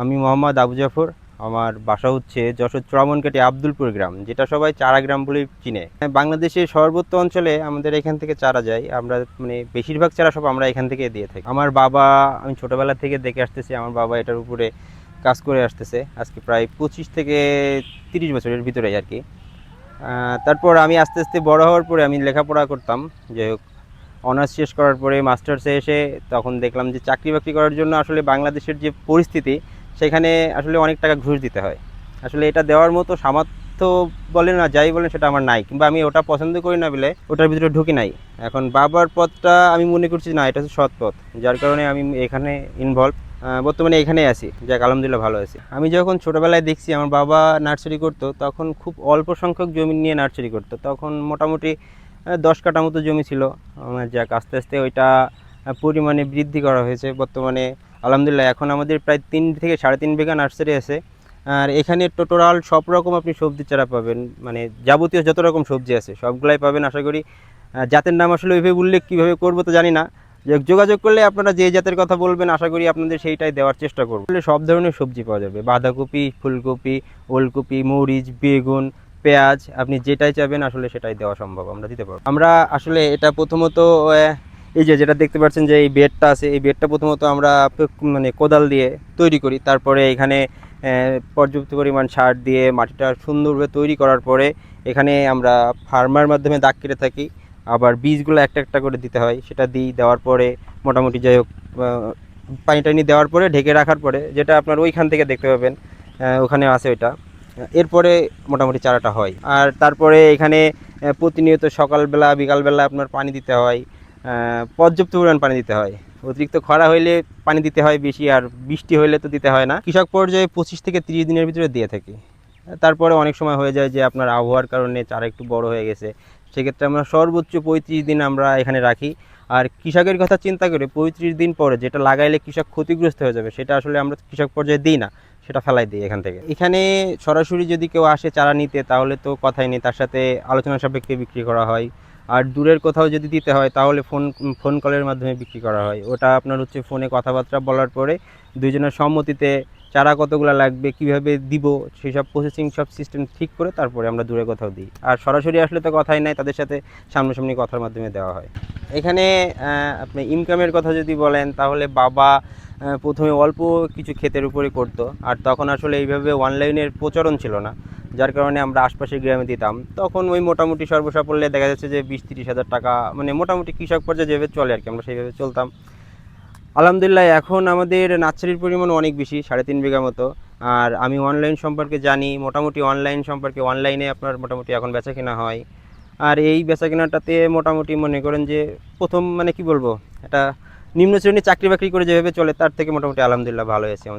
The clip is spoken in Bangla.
আমি মোহাম্মদ আবু জাফর, আমার বাসা হচ্ছে যশোর চুরামনকাটি আব্দুলপুর গ্রাম, যেটা সবাই চারা গ্রাম বলে চিনে। বাংলাদেশের সর্বোচ্চ অঞ্চলে আমাদের এখান থেকে চারা যায়, আমরা মানে বেশিরভাগ চারা সব আমরা এখান থেকে দিয়ে থাকি। আমার বাবা, আমি ছোটোবেলা থেকে দেখে আসতেছি, আমার বাবা এটার উপরে কাজ করে আসতেছে, আজকে প্রায় পঁচিশ থেকে তিরিশ বছরের ভিতরে আর কি। তারপর আমি আস্তে আস্তে বড় হওয়ার পরে আমি লেখাপড়া করতাম, যাই হোক, অনার্স শেষ করার পরে মাস্টার্সে এসে তখন দেখলাম যে চাকরি বাকরি করার জন্য আসলে বাংলাদেশের যে পরিস্থিতি সেখানে আসলে অনেক টাকা ঘুষ দিতে হয়। আসলে এটা দেওয়ার মতো সামর্থ্য বলেন না, যাই বলেন সেটা আমার নাই। কিংবা আমি ওটা পছন্দ করি না বলে ওটার ভিতরে ঢুকি নাই। এখন বাবার পথটা আমি মনে করছি না, এটা হচ্ছে সৎ পথ। যার কারণে আমি এখানে ইনভলভ বর্তমানে এখানে আছি। যাক, আলহামদুলিল্লাহ ভালো আছি। আমি যখন ছোটোবেলায় দেখছি আমার বাবা নার্সারি করতো, তখন খুব অল্প সংখ্যক জমি নিয়ে নার্সারি করতো। তখন মোটামুটি দশ কাঠা মতো জমি ছিল। আমার যাক, আস্তে আস্তে ওইটা পরিমাণে বৃদ্ধি করা হয়েছে। বর্তমানে আলহামদুলিল্লাহ, এখন আমাদের প্রায় তিন থেকে সাড়ে তিন বিঘা নার্সারি আছে। আর এখানে টোটাল সব রকম আপনি সবজি চারা পাবেন মানে যাবতীয় যত রকম সবজি আছে, সবগুলাই পাবেন আশা করি। জাতের নাম আসলে ওইভাবে উল্লেখ কীভাবে করব তো জানি না। যোগাযোগ করলে আপনারা যে জাতের কথা বলবেন, আশা করি আপনাদের সেইটাই দেওয়ার চেষ্টা করব। সব ধরনের সবজি পাওয়া যাবে, বাঁধাকপি, ফুলকপি, ওলকপি, মরিচ, বেগুন, পেঁয়াজ, আপনি যেটাই চাবেন আসলে সেটাই দেওয়া সম্ভব, আমরা দিতে পারব। আমরা আসলে এটা প্রথমত এই যে যেটা দেখতে পাচ্ছেন যে এই বেডটা আছে, এই বেডটা প্রথমত আমরা মানে কোদাল দিয়ে তৈরি করি। তারপরে এখানে পর্যাপ্ত পরিমাণ সার দিয়ে মাটিটা সুন্দরভাবে তৈরি করার পরে এখানে আমরা ফার্মার মাধ্যমে দাগ কেটে থাকি। আবার বীজগুলো একটা একটা করে দিতে হয়। সেটা দিই, দেওয়ার পরে মোটামুটি যাই হোক পানি টানি দেওয়ার পরে ঢেকে রাখার পরে যেটা আপনার ওইখান থেকে দেখতে পাবেন ওখানে আছে ওইটা। এরপরে মোটামুটি চারাটা হয়। আর তারপরে এখানে প্রতিনিয়ত সকালবেলা, বিকালবেলা আপনার পানি দিতে হয়। পর্যাপ্ত পরিমাণ পানি দিতে হয়। অতিরিক্ত খরা হইলে পানি দিতে হয় বেশি আর বৃষ্টি হইলে তো দিতে হয় না। কৃষক পর্যায়ে পঁচিশ থেকে তিরিশ দিনের ভিতরে দিয়ে থাকি। তারপরে অনেক সময় হয়ে যায় যে আপনার আবহাওয়ার কারণে চারা একটু বড় হয়ে গেছে। সেক্ষেত্রে আমরা সর্বোচ্চ পঁয়ত্রিশ দিন আমরা এখানে রাখি। আর কৃষকের কথা চিন্তা করে পঁয়ত্রিশ দিন পরে যেটা লাগাইলে কৃষক ক্ষতিগ্রস্ত হয়ে যাবে, সেটা আসলে আমরা কৃষক পর্যায়ে দিই না, সেটা ফেলাই দিই এখান থেকে। এখানে সরাসরি যদি কেউ আসে চারা নিতে, তাহলে তো কথাই নেই, তার সাথে আলোচনা সাপেক্ষে বিক্রি করা হয়। আর দূরের কোথাও যদি দিতে হয়, তাহলে ফোন ফোন কলের মাধ্যমে বিক্রি করা হয়। ওটা আপনার হচ্ছে ফোনে কথাবার্তা বলার পরে দুইজনের সম্মতিতে চারা কতগুলো লাগবে, কীভাবে দিব সেই সব প্রসেসিং সব সিস্টেম ঠিক করে তারপরে আমরা দূরে কোথাও দিই। আর সরাসরি আসলে তো কথাই নাই, তাদের সাথে সামনাসামনি কথার মাধ্যমে দেওয়া হয়। এখানে আপনি ইনকামের কথা যদি বলেন, তাহলে বাবা প্রথমে অল্প কিছু ক্ষেতের উপরে করতো, আর তখন আসলে এইভাবে অনলাইনের প্রচলন ছিল না। যার কারণে আমরা আশপাশের গ্রামে দিতাম। তখন ওই মোটামুটি সর্বসাফল্যে দেখা যাচ্ছে যে বিশ তিরিশ হাজার টাকা মানে মোটামুটি কৃষক পর্যায়ে যেভাবে চলে আর কি, আমরা সেইভাবে চলতাম। আলহামদুলিল্লাহ, এখন আমাদের নার্সারির পরিমাণ অনেক বেশি, সাড়ে তিন বিঘা মতো। আর আমি অনলাইন সম্পর্কে জানি, মোটামুটি অনলাইন সম্পর্কে, অনলাইনে আপনার মোটামুটি এখন বেচা কেনা হয়। আর এই বেচা কেনাটাতে মোটামুটি মনে করেন যে প্রথম মানে কি বলব এটা নিম্ন শ্রেণির চাকরি বাকরি করে যেভাবে চলে, তার থেকে মোটামুটি আলহামদুলিল্লাহ ভালো হয়েছে আমাদের।